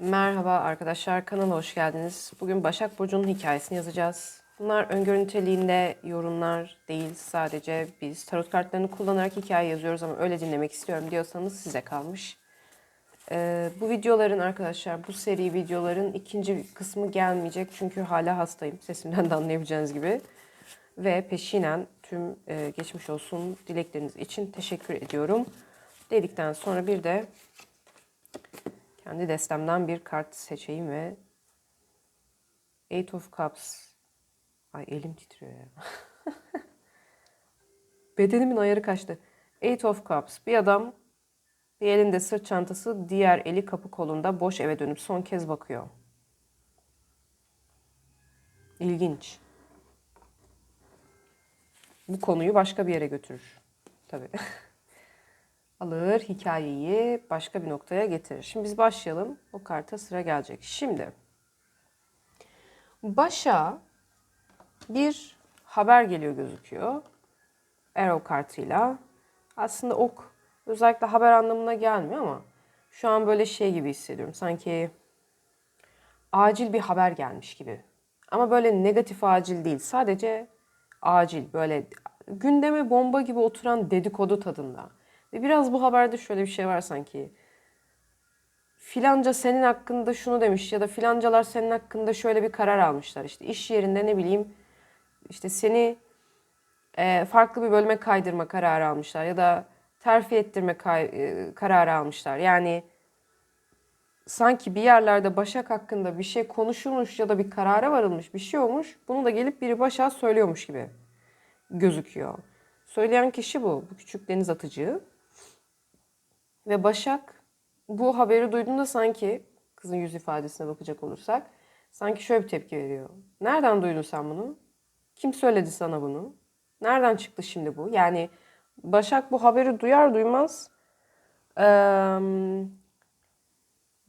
Merhaba arkadaşlar, kanala hoş geldiniz. Bugün Başak Burcu'nun hikayesini yazacağız. Bunlar öngörü niteliğinde yorumlar değil, sadece biz tarot kartlarını kullanarak hikaye yazıyoruz ama öyle dinlemek istiyorum diyorsanız size kalmış. Ee, bu videoların arkadaşlar, bu seri videoların ikinci kısmı gelmeyecek çünkü hala hastayım. Sesimden de anlayabileceğiniz gibi. Ve peşinen tüm e, geçmiş olsun dilekleriniz için teşekkür ediyorum. Dedikten sonra bir de kendi destemden bir kart seçeyim ve Eight of Cups. Ay elim titriyor ya. Bedenimin ayarı kaçtı. Eight of Cups. Bir adam bir elinde sırt çantası, diğer eli kapı kolunda boş eve dönüp son kez bakıyor. İlginç. Bu konuyu başka bir yere götürür. Tabii. alır, hikayeyi başka bir noktaya getirir. Şimdi biz başlayalım. O karta sıra gelecek. Şimdi başa bir haber geliyor gözüküyor. Arrow kartıyla. Aslında ok özellikle haber anlamına gelmiyor ama şu an böyle şey gibi hissediyorum. Sanki acil bir haber gelmiş gibi. Ama böyle negatif acil değil. Sadece acil böyle gündeme bomba gibi oturan dedikodu tadında. Ve biraz bu haberde şöyle bir şey var sanki. Filanca senin hakkında şunu demiş ya da filancalar senin hakkında şöyle bir karar almışlar. İşte iş yerinde ne bileyim işte seni e, farklı bir bölüme kaydırma kararı almışlar ya da terfi ettirme kay, e, kararı almışlar. Yani sanki bir yerlerde Başak hakkında bir şey konuşulmuş ya da bir karara varılmış bir şey olmuş. Bunu da gelip biri Başak'a söylüyormuş gibi gözüküyor. Söyleyen kişi bu. Bu küçük deniz atıcı. Ve Başak bu haberi duyduğunda sanki kızın yüz ifadesine bakacak olursak sanki şöyle bir tepki veriyor. Nereden duydun sen bunu? Kim söyledi sana bunu? Nereden çıktı şimdi bu? Yani Başak bu haberi duyar duymaz eee,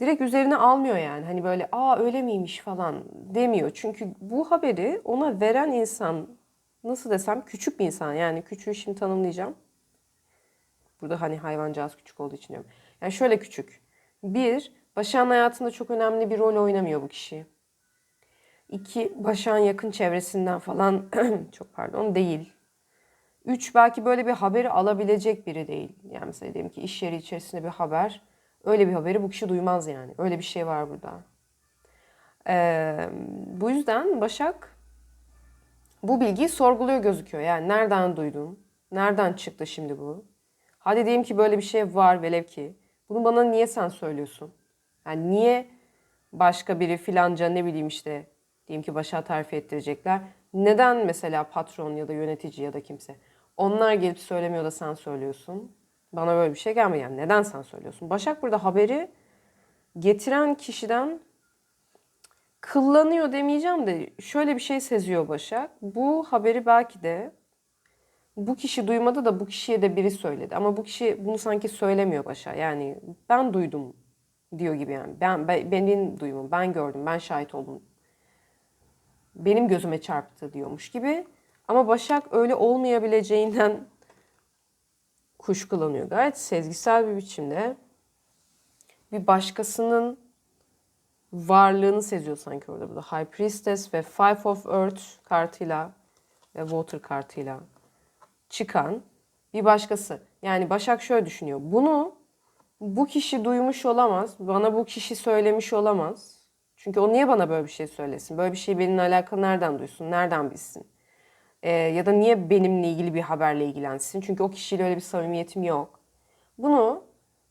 direkt üzerine almıyor yani. Hani böyle aa öyle miymiş falan demiyor. Çünkü bu haberi ona veren insan nasıl desem küçük bir insan. Yani küçüğü şimdi tanımlayacağım. Burada hani hayvancağız küçük olduğu için diyorum. Yani şöyle küçük. Bir, Başak'ın hayatında çok önemli bir rol oynamıyor bu kişi. İki, Başak'ın yakın çevresinden falan çok pardon değil. Üç, belki böyle bir haberi alabilecek biri değil. Yani mesela diyelim ki iş yeri içerisinde bir haber. Öyle bir haberi bu kişi duymaz yani. Öyle bir şey var burada. Ee, bu yüzden Başak bu bilgiyi sorguluyor gözüküyor. Yani nereden duydun? Nereden çıktı şimdi bu? Hadi diyelim ki böyle bir şey var velev ki. Bunu bana niye sen söylüyorsun? Yani niye başka biri filanca ne bileyim işte diyelim ki başa terfi ettirecekler. Neden mesela patron ya da yönetici ya da kimse onlar gelip söylemiyor da sen söylüyorsun? Bana böyle bir şey gelmiyor. Yani neden sen söylüyorsun? Başak burada haberi getiren kişiden kıllanıyor demeyeceğim de şöyle bir şey seziyor Başak. Bu haberi belki de bu kişi duymadı da bu kişiye de biri söyledi. Ama bu kişi bunu sanki söylemiyor başa. Yani ben duydum diyor gibi yani. Ben, ben benim duyumum, ben gördüm, ben şahit oldum. Benim gözüme çarptı diyormuş gibi. Ama Başak öyle olmayabileceğinden kuşkulanıyor. Gayet sezgisel bir biçimde bir başkasının varlığını seziyor sanki orada. Burada High Priestess ve Five of Earth kartıyla ve Water kartıyla çıkan bir başkası. Yani Başak şöyle düşünüyor. Bunu bu kişi duymuş olamaz. Bana bu kişi söylemiş olamaz. Çünkü o niye bana böyle bir şey söylesin? Böyle bir şey benimle alakalı nereden duysun? Nereden bilsin? Ee, ya da niye benimle ilgili bir haberle ilgilensin? Çünkü o kişiyle öyle bir samimiyetim yok. Bunu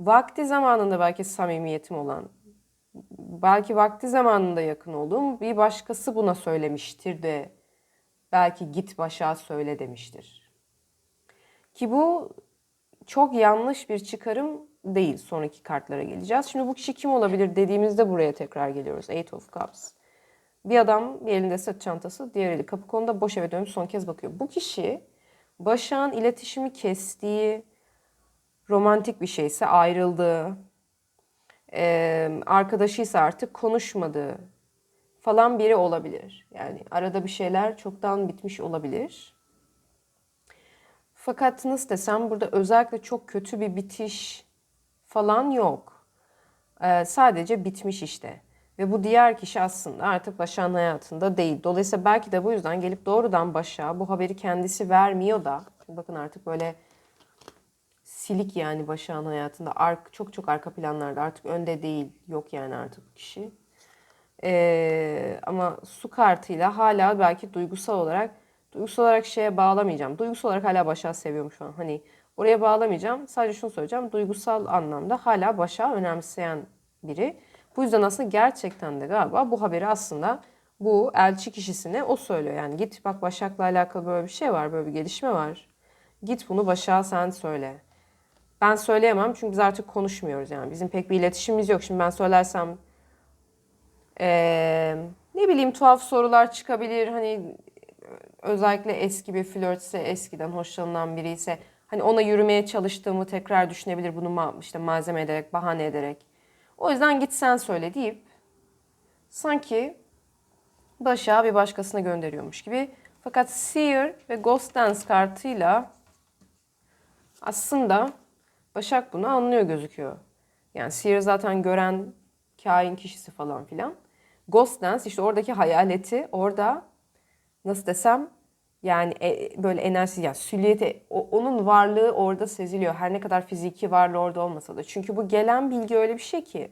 vakti zamanında belki samimiyetim olan, belki vakti zamanında yakın olduğum bir başkası buna söylemiştir de belki git başa söyle demiştir. Ki bu çok yanlış bir çıkarım değil. Sonraki kartlara geleceğiz. Şimdi bu kişi kim olabilir dediğimizde buraya tekrar geliyoruz. Eight of Cups. Bir adam bir elinde sırt çantası, diğer eli kapı konuda boş eve dönüp son kez bakıyor. Bu kişi Başak'ın iletişimi kestiği, romantik bir şeyse ayrıldığı, arkadaşıysa artık konuşmadığı falan biri olabilir. Yani arada bir şeyler çoktan bitmiş olabilir. Fakat nasıl desem burada özellikle çok kötü bir bitiş falan yok. Ee, sadece bitmiş işte. Ve bu diğer kişi aslında artık Başak'ın hayatında değil. Dolayısıyla belki de bu yüzden gelip doğrudan Başak'a bu haberi kendisi vermiyor da. Bakın artık böyle silik yani Başak'ın hayatında. Ark, çok çok arka planlarda artık önde değil. Yok yani artık kişi. Ee, ama su kartıyla hala belki duygusal olarak duygusal olarak şeye bağlamayacağım. Duygusal olarak hala Başak'ı seviyorum şu an. Hani oraya bağlamayacağım. Sadece şunu söyleyeceğim. Duygusal anlamda hala Başak'ı önemseyen biri. Bu yüzden aslında gerçekten de galiba bu haberi aslında bu elçi kişisine o söylüyor. Yani git bak Başak'la alakalı böyle bir şey var, böyle bir gelişme var. Git bunu Başak'a sen söyle. Ben söyleyemem çünkü biz artık konuşmuyoruz yani. Bizim pek bir iletişimimiz yok. Şimdi ben söylersem ee, ne bileyim tuhaf sorular çıkabilir. Hani özellikle eski bir flörtse, eskiden hoşlanılan biri ise hani ona yürümeye çalıştığımı tekrar düşünebilir bunu ma- işte malzeme ederek, bahane ederek. O yüzden git sen söyle deyip sanki Başak'ı bir başkasına gönderiyormuş gibi. Fakat Seer ve Ghost Dance kartıyla aslında Başak bunu anlıyor gözüküyor. Yani Seer zaten gören kain kişisi falan filan. Ghost Dance işte oradaki hayaleti orada nasıl desem yani e, böyle enerjisi yani süliyeti o- onun varlığı orada seziliyor. Her ne kadar fiziki varlığı orada olmasa da. Çünkü bu gelen bilgi öyle bir şey ki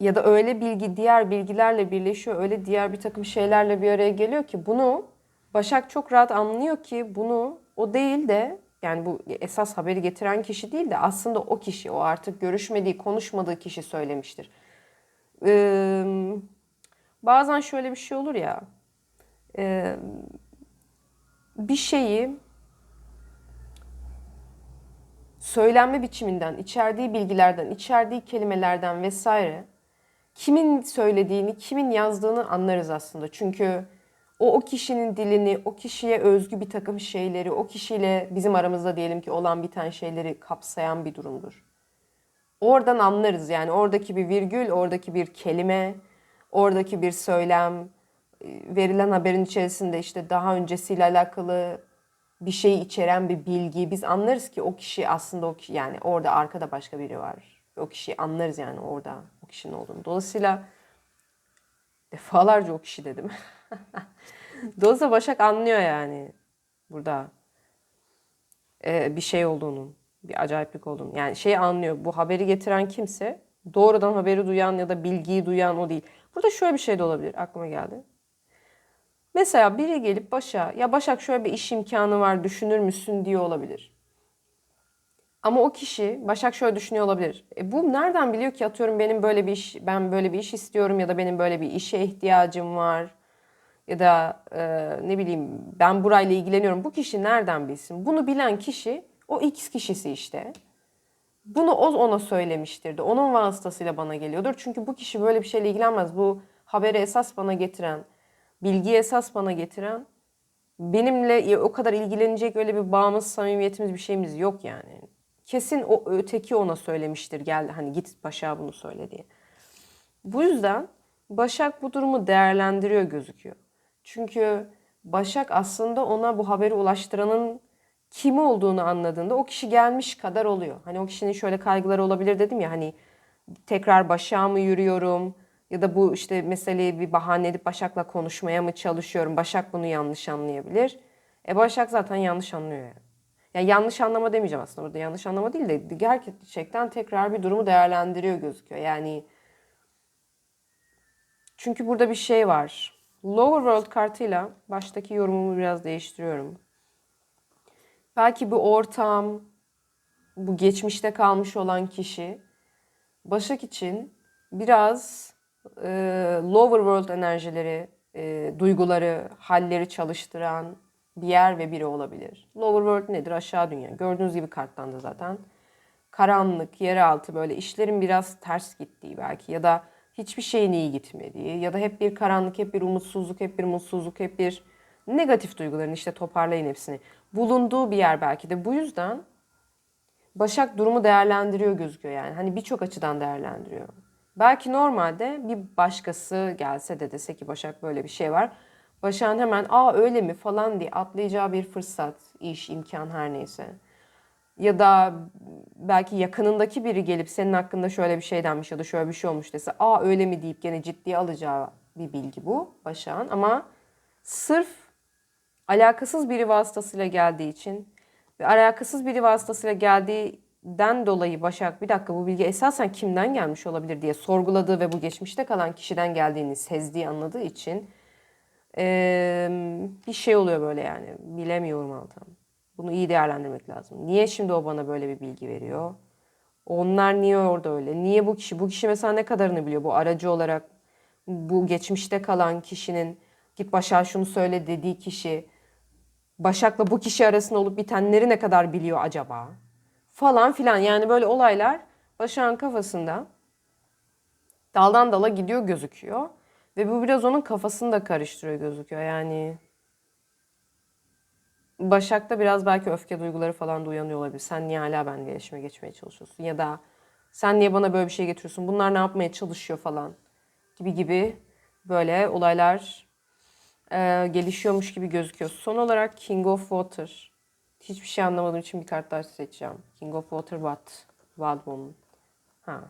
ya da öyle bilgi diğer bilgilerle birleşiyor. Öyle diğer bir takım şeylerle bir araya geliyor ki bunu Başak çok rahat anlıyor ki bunu o değil de yani bu esas haberi getiren kişi değil de aslında o kişi o artık görüşmediği, konuşmadığı kişi söylemiştir. Ee, bazen şöyle bir şey olur ya. E, bir şeyi söylenme biçiminden, içerdiği bilgilerden, içerdiği kelimelerden vesaire kimin söylediğini, kimin yazdığını anlarız aslında. Çünkü o o kişinin dilini, o kişiye özgü bir takım şeyleri, o kişiyle bizim aramızda diyelim ki olan biten şeyleri kapsayan bir durumdur. Oradan anlarız yani oradaki bir virgül, oradaki bir kelime, oradaki bir söylem, verilen haberin içerisinde işte daha öncesiyle alakalı bir şeyi içeren bir bilgi. Biz anlarız ki o kişi aslında o kişi yani orada arkada başka biri var. O kişiyi anlarız yani orada o kişinin olduğunu. Dolayısıyla defalarca o kişi dedim. Dolayısıyla Başak anlıyor yani burada e, bir şey olduğunu, bir acayiplik olduğunu. Yani şeyi anlıyor. Bu haberi getiren kimse doğrudan haberi duyan ya da bilgiyi duyan o değil. Burada şöyle bir şey de olabilir. Aklıma geldi. Mesela biri gelip Başak'a ya Başak şöyle bir iş imkanı var düşünür müsün diyor olabilir. Ama o kişi Başak şöyle düşünüyor olabilir. E bu nereden biliyor ki atıyorum benim böyle bir iş ben böyle bir iş istiyorum ya da benim böyle bir işe ihtiyacım var ya da e, ne bileyim ben burayla ilgileniyorum. Bu kişi nereden bilsin? Bunu bilen kişi o X kişisi işte. Bunu o ona söylemiştir de onun vasıtasıyla bana geliyordur. Çünkü bu kişi böyle bir şeyle ilgilenmez. Bu haberi esas bana getiren, bilgiyi esas bana getiren benimle o kadar ilgilenecek öyle bir bağımız, samimiyetimiz bir şeyimiz yok yani. Kesin o öteki ona söylemiştir. Gel hani git Başak'a bunu söyle diye. Bu yüzden Başak bu durumu değerlendiriyor gözüküyor. Çünkü Başak aslında ona bu haberi ulaştıranın kim olduğunu anladığında o kişi gelmiş kadar oluyor. Hani o kişinin şöyle kaygıları olabilir dedim ya hani tekrar Başak'a mı yürüyorum ya da bu işte meseleyi bir bahane edip Başak'la konuşmaya mı çalışıyorum? Başak bunu yanlış anlayabilir. E Başak zaten yanlış anlıyor yani. Yani yanlış anlama demeyeceğim aslında burada yanlış anlama değil de gerçekten tekrar bir durumu değerlendiriyor gözüküyor. Yani çünkü burada bir şey var. Lower World kartıyla baştaki yorumumu biraz değiştiriyorum. Belki bu ortam, bu geçmişte kalmış olan kişi Başak için biraz e, lower world enerjileri, e, duyguları, halleri çalıştıran bir yer ve biri olabilir. Lower world nedir? Aşağı dünya. Gördüğünüz gibi karttan da zaten. Karanlık, yeraltı böyle işlerin biraz ters gittiği belki ya da hiçbir şeyin iyi gitmediği ya da hep bir karanlık, hep bir umutsuzluk, hep bir mutsuzluk, hep bir negatif duyguların işte toparlayın hepsini. Bulunduğu bir yer belki de. Bu yüzden Başak durumu değerlendiriyor gözüküyor yani. Hani birçok açıdan değerlendiriyor. Belki normalde bir başkası gelse de dese ki Başak böyle bir şey var. Başak'ın hemen aa öyle mi falan diye atlayacağı bir fırsat, iş, imkan her neyse. ya da belki yakınındaki biri gelip senin hakkında şöyle bir şey denmiş ya da şöyle bir şey olmuş dese aa öyle mi deyip gene ciddiye alacağı bir bilgi bu Başak'ın ama sırf alakasız biri vasıtasıyla geldiği için ve alakasız biri vasıtasıyla geldiğinden dolayı Başak bir dakika bu bilgi esasen kimden gelmiş olabilir diye sorguladığı ve bu geçmişte kalan kişiden geldiğini sezdiği anladığı için eee, bir şey oluyor böyle yani bilemiyorum Altan. Bunu iyi değerlendirmek lazım. Niye şimdi o bana böyle bir bilgi veriyor? Onlar niye orada öyle? Niye bu kişi? Bu kişi mesela ne kadarını biliyor? Bu aracı olarak bu geçmişte kalan kişinin git Başak'a şunu söyle dediği kişi Başak'la bu kişi arasında olup bitenleri ne kadar biliyor acaba? Falan filan. Yani böyle olaylar Başak'ın kafasında daldan dala gidiyor gözüküyor. Ve bu biraz onun kafasını da karıştırıyor gözüküyor. Yani Başak'ta biraz belki öfke duyguları falan da uyanıyor olabilir. Sen niye hala benimle iletişime geçmeye çalışıyorsun? Ya da sen niye bana böyle bir şey getiriyorsun? Bunlar ne yapmaya çalışıyor falan gibi gibi böyle olaylar e, gelişiyormuş gibi gözüküyor. Son olarak King of Water. Hiçbir şey anlamadığım için bir kart daha seçeceğim. King of Water what? Wild Woman. Ha.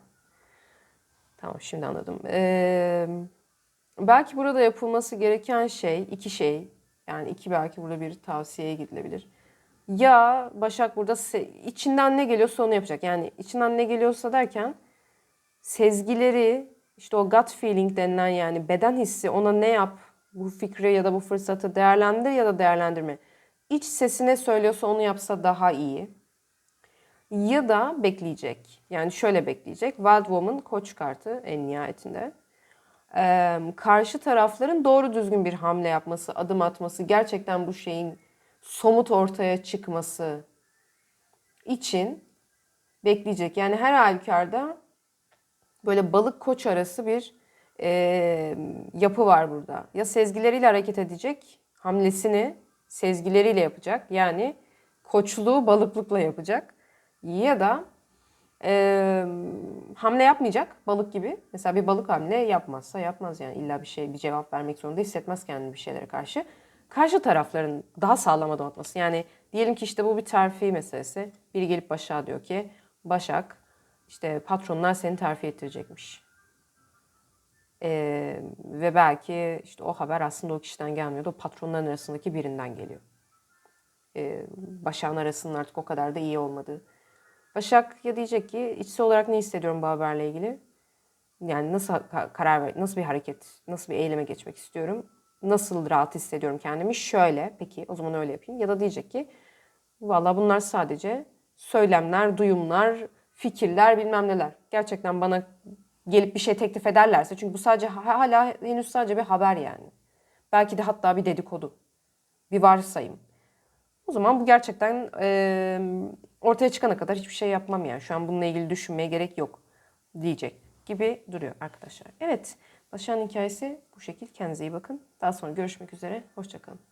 Tamam şimdi anladım. Ee, belki burada yapılması gereken şey, iki şey. Yani iki belki burada bir tavsiyeye gidilebilir. Ya Başak burada içinden ne geliyorsa onu yapacak. Yani içinden ne geliyorsa derken sezgileri, işte o gut feeling denilen yani beden hissi ona ne yap, bu fikri ya da bu fırsatı değerlendir ya da değerlendirme. İç sesine söylüyorsa onu yapsa daha iyi. Ya da bekleyecek. Yani şöyle bekleyecek. Wild Woman koç kartı en nihayetinde. Ee, karşı tarafların doğru düzgün bir hamle yapması, adım atması, gerçekten bu şeyin somut ortaya çıkması için bekleyecek. Yani her halükarda böyle balık koç arası bir e, yapı var burada. Ya sezgileriyle hareket edecek, hamlesini sezgileriyle yapacak. Yani koçluğu balıklıkla yapacak. Ya da e, hamle yapmayacak balık gibi. Mesela bir balık hamle yapmazsa yapmaz yani illa bir şey bir cevap vermek zorunda hissetmez kendini bir şeylere karşı. Karşı tarafların daha sağlam adım atması. Yani diyelim ki işte bu bir terfi meselesi. Biri gelip Başak'a diyor ki Başak işte patronlar seni terfi ettirecekmiş. Ee, ve belki işte o haber aslında o kişiden gelmiyordu. O patronların arasındaki birinden geliyor. Ee, Başak'ın arasının artık o kadar da iyi olmadığı. Başak ya diyecek ki içsel olarak ne hissediyorum bu haberle ilgili? Yani nasıl ka- karar ver, nasıl bir hareket, nasıl bir eyleme geçmek istiyorum? Nasıl rahat hissediyorum kendimi? Şöyle, peki o zaman öyle yapayım. Ya da diyecek ki valla bunlar sadece söylemler, duyumlar, fikirler bilmem neler. Gerçekten bana gelip bir şey teklif ederlerse çünkü bu sadece hala henüz sadece bir haber yani. Belki de hatta bir dedikodu. Bir varsayım. O zaman bu gerçekten e, ortaya çıkana kadar hiçbir şey yapmam yani. Şu an bununla ilgili düşünmeye gerek yok diyecek gibi duruyor arkadaşlar. Evet, Başak'ın hikayesi bu şekil. Kendinize iyi bakın. Daha sonra görüşmek üzere. Hoşçakalın.